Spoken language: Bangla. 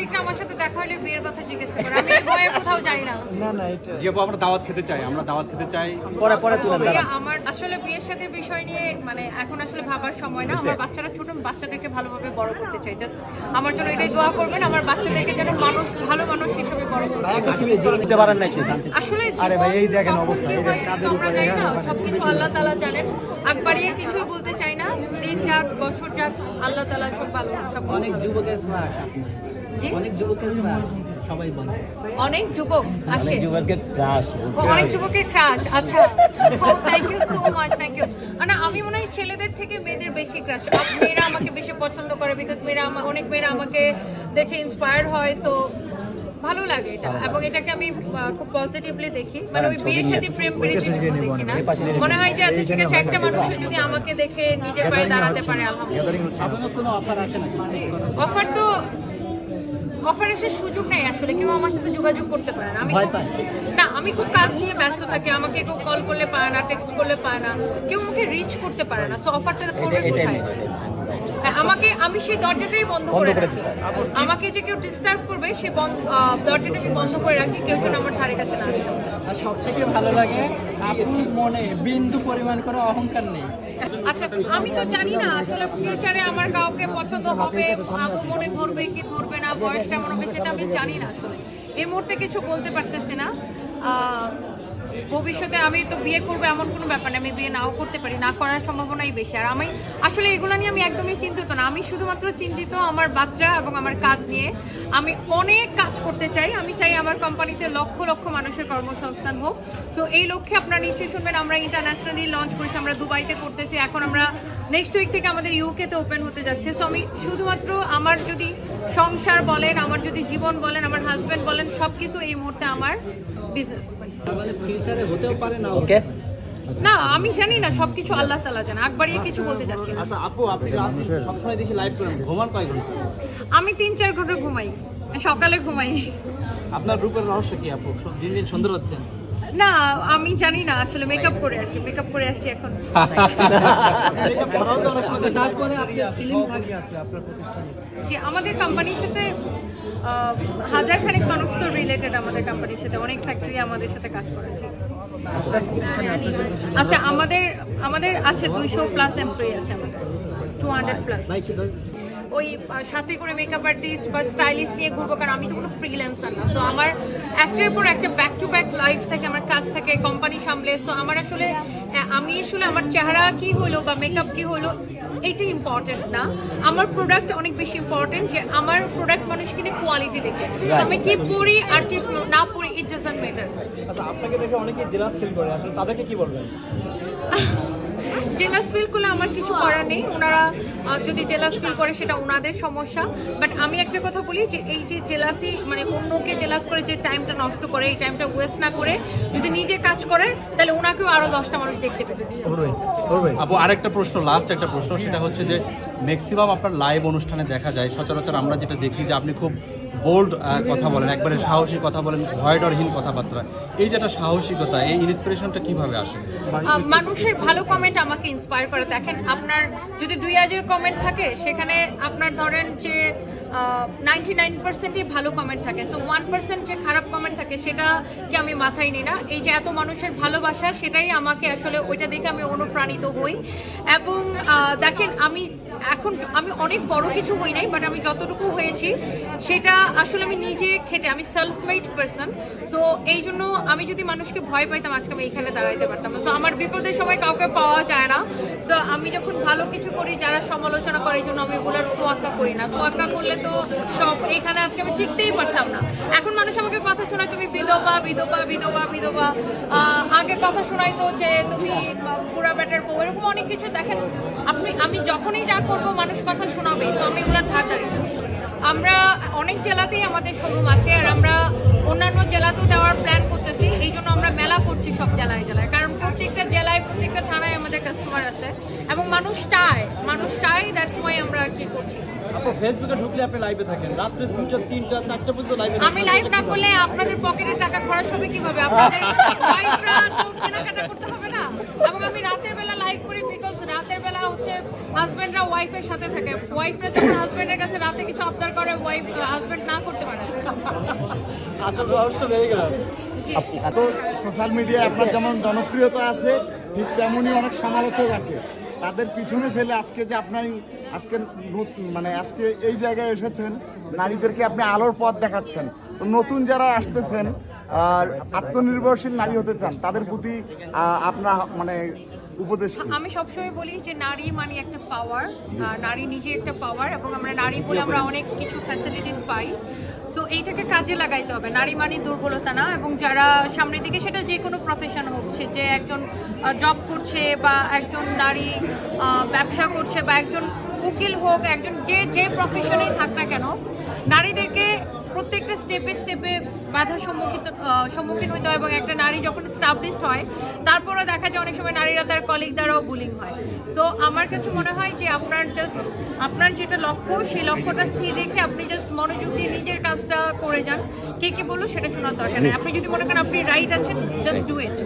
সাংবাদিকরা আমার সাথে দেখা হলে বিয়ের কথা জিজ্ঞেস করে। আমি ভয়ে কোথাও যাই না। না না এটা যে আমরা দাওয়াত খেতে চাই আমরা দাওয়াত খেতে চাই। পরে পরে তুলেন দাঁড়ান আমার আসলে বিয়ের সাথে বিষয় নিয়ে মানে এখন আসলে ভাবার সময় না। আমার বাচ্চারা ছোট বাচ্চাদেরকে ভালোভাবে বড় করতে চাই। জাস্ট আমার জন্য এটাই দোয়া করবেন আমার বাচ্চাদেরকে যেন মানুষ ভালো মানুষ হিসেবে বড় করবে পারেন নাই আসলে আরে ভাই, এই দেখেন অবস্থা, এই উপরে সবকিছু আল্লাহ তাআলা জানেন। আকবারিয়ে কিছুই বলতে চাই না। দিন যাক বছর যাক আল্লাহ তাআলা সব ভালো সব অনেক যুবকের জি? অনেক যুবকের সবাই বলে। অনেক যুবক আসে। যুবকের ক্রাশ অনেক যুবকের ক্রাশ আচ্ছা। Thank you so much thank you না আমি মনে হয় ছেলেদের থেকে মেয়েদের বেশি ক্রাশ। মেয়েরা আমাকে বেশি পছন্দ করে বিকজ মেয়েরা আমার অনেক মেয়েরা আমাকে দেখে ইন্সপায়ার হয় সো ভালো লাগে এটা। এবং এটাকে আমি খুব পজিটিভলি দেখি। মানে ওই বিয়ের সাথে প্রেম প্রীতি দেখি না। মনে হয় যে আচ্ছা ঠিক আছে একটা মানুষ যদি আমাকে দেখে নিজের পায়ে দাঁড়াতে পারে আলহামদুলিল্লাহ। আপনার কোনো অফার আছে নাকি? অফার তো অফার আসার সুযোগ নেই আসলে কেউ আমার সাথে যোগাযোগ করতে পারে না। আমি? না আমি খুব কাজ নিয়ে ব্যস্ত থাকি আমাকে কেউ কল করলে পায় না টেক্সট করলে পায় না কেউ আমাকে রিচ করতে পারে না। সো অফারটা করবে কোথায়? হ্যাঁ, আমাকে আমি সেই দরজাটাই বন্ধ করে করে রাখি। আমাকে যে কেউ ডিস্টার্ব করবে সে বন্ধ দরজাটা আমি বন্ধ করে রাখি কেউ যেন আমার ধারে কাছে না আসে আর সব থেকে ভালো লাগে আপুর মনে বিন্দু পরিমাণ কোনো অহংকার নেই। আচ্ছা আমি তো জানি না আসলে ফিউচারে আমার কাউকে পছন্দ হবে, আগমনে ধরবে কি ধরবে না, বয়স কেমন হবে, সেটা আমি জানি না আসলে। এই মুহূর্তে কিছু বলতে পারতেছি না। ভবিষ্যতে আমি তো বিয়ে করব এমন কোনো ব্যাপার না, আমি বিয়ে নাও করতে পারি, না করার সম্ভাবনাই বেশি। আর আমি আসলে এগুলো নিয়ে আমি একদমই চিন্তিত না। আমি শুধুমাত্র চিন্তিত আমার বাচ্চা এবং আমার কাজ নিয়ে। আমি অনেক কাজ করতে চাই। আমি চাই আমার কোম্পানিতে লক্ষ লক্ষ মানুষের কর্মসংস্থান হোক। সো এই লক্ষ্যে আপনারা নিশ্চয়ই শুনবেন, আমরা ইন্টারন্যাশনালি লঞ্চ করেছি, আমরা দুবাইতে করতেছি। এখন আমরা নেক্সট উইক থেকে আমাদের ইউকেতে ওপেন হতে যাচ্ছে। সো আমি শুধুমাত্র আমার যদি সংসার বলেন, আমার যদি জীবন বলেন, আমার হাজব্যান্ড বলেন সব কিছু এই মুহূর্তে আমার বিজনেস মানে হতেও পারে না ওকে না আমি জানি না সবকিছু আল্লাহ তালা জানে। বাড়িয়ে কিছু বলতে যাচ্ছি না। আচ্ছা আপু আপনি রাত সবসময় দেখি লাইভ করেন? ঘুমান কয় ঘণ্টা আমি তিন চার ঘণ্টা ঘুমাই। সকালে ঘুমাই। আপনার রূপের রহস্য কি আপু? দিন দিন সুন্দর হচ্ছেন। না, আমি জানি না, আসলে মেকআপ করে আর কি মেকআপ করে আসছি এখন। যে আমাদের কোম্পানির সাথে হাজার খানেক মানুষ তো রিলেটেড আমাদের কোম্পানির সাথে, অনেক ফ্যাক্টরি আমাদের সাথে কাজ করেছে আচ্ছা আমাদের আমাদের আছে দুইশো প্লাস এমপ্লয়ি আছে আমাদের টু হান্ড্রেড প্লাস ওই সাথে করে মেকআপ আর্টিস্ট বা স্টাইলিস্ট নিয়ে ঘুরবো কারণ আমি তো কোনো ফ্রিল্যান্সার না। সো আমার একটার পর একটা ব্যাক টু ব্যাক লাইফ থাকে আমার কাজ থাকে কোম্পানি সামলে। সো আমার আসলে আমি আসলে আমার চেহারা কি হলো বা মেকআপ কি হলো এইটা ইম্পর্টেন্ট না। আমার প্রোডাক্ট অনেক বেশি ইম্পর্টেন্ট যে আমার প্রোডাক্ট মানুষ কিনে কোয়ালিটি দেখে। আমি টিপ পরি আর টিপ না পরি ইট ডাজন্ট ম্যাটার আচ্ছা আপনাকে দেখে অনেকে জেলাস ফিল করে। আসলে তাদেরকে কি বলবেন? জেলাস ফিল করলে আমার কিছু করার নেই। ওনারা যদি জেলাস ফিল করে সেটা ওনাদের সমস্যা। বাট আমি একটা কথা বলি যে এই যে জেলাসি মানে অন্যকে জেলাস করে যে টাইমটা নষ্ট করে এই টাইমটা ওয়েস্ট না করে যদি নিজে কাজ করে তাহলে ওনাকেও আরও দশটা মানুষ দেখতে করবে আপু আরেকটা প্রশ্ন লাস্ট একটা প্রশ্ন সেটা হচ্ছে যে ম্যাক্সিমাম আপনার লাইভ অনুষ্ঠানে দেখা যায়। সচরাচর আমরা যেটা দেখি যে আপনি খুব বোল্ড কথা বলেন, একবারে সাহসী কথা বলেন, ভয়ডরহীন কথাবার্তা। এই যে একটা সাহসিকতা, এই ইন্সপিরেশনটা কীভাবে আসে? মানুষের ভালো কমেন্ট আমাকে ইন্সপায়ার করে। দেখেন, আপনার যদি দুই হাজার কমেন্ট থাকে, সেখানে আপনার ধরেন যে নাইনটি নাইন পার্সেন্টই ভালো কমেন্ট থাকে। সো ওয়ান পার্সেন্ট যে খারাপ কমেন্ট থাকে সেটাকে আমি মাথায় নিই না? এই যে এত মানুষের ভালোবাসা, সেটাই আমাকে আসলে ওইটা দেখে আমি অনুপ্রাণিত হই। এবং দেখেন, আমি এখন আমি অনেক বড় কিছু হই নাই বাট আমি যতটুকু হয়েছি, সেটা আসলে আমি নিজে খেটে, আমি সেলফ মেড পার্সন সো এই জন্য আমি যদি মানুষকে ভয় পাইতাম, আজকে আমি এখানে দাঁড়াইতে পারতাম সো আমার বিপদের সময় কাউকে পাওয়া যায় না। সো আমি যখন ভালো কিছু করি, যারা সমালোচনা করে জন্য আমি ওগুলোর তোয়াক্কা করি না। তোয়াক্কা করলে তো সব এখানে আজকে আমি টিকতেই পারতাম না। এখন মানুষ আমাকে কথা শোনায়, তুমি বিধবা বিধবা বিধবা বিধবা। আগে কথা শোনাইতো যে, তুমি পুরা ব্যাটার বউ এরকম অনেক কিছু দেখেন। আপনি আমি যখনই যা করব মানুষ কথা শোনাবে তো আমি এগুলোর ধার আমরা অনেক জেলাতেই আমাদের শোরুম আছে আর আমরা অন্যান্য জেলাতেও দেওয়ার প্ল্যান করতেছি এই জন্য আমরা মেলা করছি সব জেলায় জেলায়। কারণ প্রত্যেকটা জেলায় প্রত্যেকটা থানায় আমাদের কাস্টমার আছে এবং মানুষ চায় মানুষ চায় দ্যাটস ওয়াই আমরা আর কি করছি। ফেসবুকে ঢুকলে আপনি লাইভে থাকেন। রাত্রে দুটো তিনটা চারটা পর্যন্ত লাইভে আমি লাইভ না করলে আপনাদের পকেটে টাকা খরচ হবে কীভাবে? আপনাদের ওয়াইফরা তো কেনাকাটা করতে হবে না? এবং আমি রাতের বেলা লাইভ হাজবেন্ডরা ওয়াইফের সাথে থাকে। ওয়াইফরা যখন হাজবেন্ডের কাছে রাতে কিছু আবদার করে ওয়াইফ হাজবেন্ড না করতে পারে। আসল রহস্য বেড়ে গেল। জি। তো সোশ্যাল মিডিয়ায় আপনার যেমন জনপ্রিয়তা আছে ঠিক তেমনই অনেক সমালোচক আছে। তাদের পিছনে ফেলে আজকে যে আপনার আজকে মানে আজকে এই জায়গায় এসেছেন নারীদেরকে আপনি আলোর পথ দেখাচ্ছেন। তো নতুন যারা আসতেছেন আর আত্মনির্ভরশীল নারী হতে চান তাদের প্রতি আপনার মানে উপদেশ কি? আমি সবসময় বলি যে নারী মানে একটা পাওয়ার নারী নিজে একটা পাওয়ার এবং আমরা নারী বলে আমরা অনেক কিছু ফ্যাসিলিটিস পাই। সো এইটাকে কাজে লাগাইতে হবে। নারী মানে দুর্বলতা না এবং যারা সামনের দিকে সেটা যে কোনো প্রফেশন হোক সে যে একজন জব করছে বা একজন নারী ব্যবসা করছে বা একজন উকিল হোক একজন যে যে প্রফেশনেই থাক না কেন নারীদেরকে প্রত্যেকটা স্টেপে স্টেপে বাধার সম্মুখীন সম্মুখীন হতে হয় এবং একটা নারী যখন স্টাবলিশড হয় তারপরে দেখা যায় অনেক সময় নারীরা তার কলিগ দ্বারাও বুলিং হয়। সো আমার কাছে মনে হয় যে আপনার জাস্ট আপনার যেটা লক্ষ্য, সেই লক্ষ্যটা স্থির রেখে আপনি জাস্ট মনোযোগ দিয়ে নিজের কাজটা করে যান। কে কি বলুন সেটা শোনার দরকার নেই। আপনি যদি মনে করেন আপনি রাইট আছেন জাস্ট ডু ইট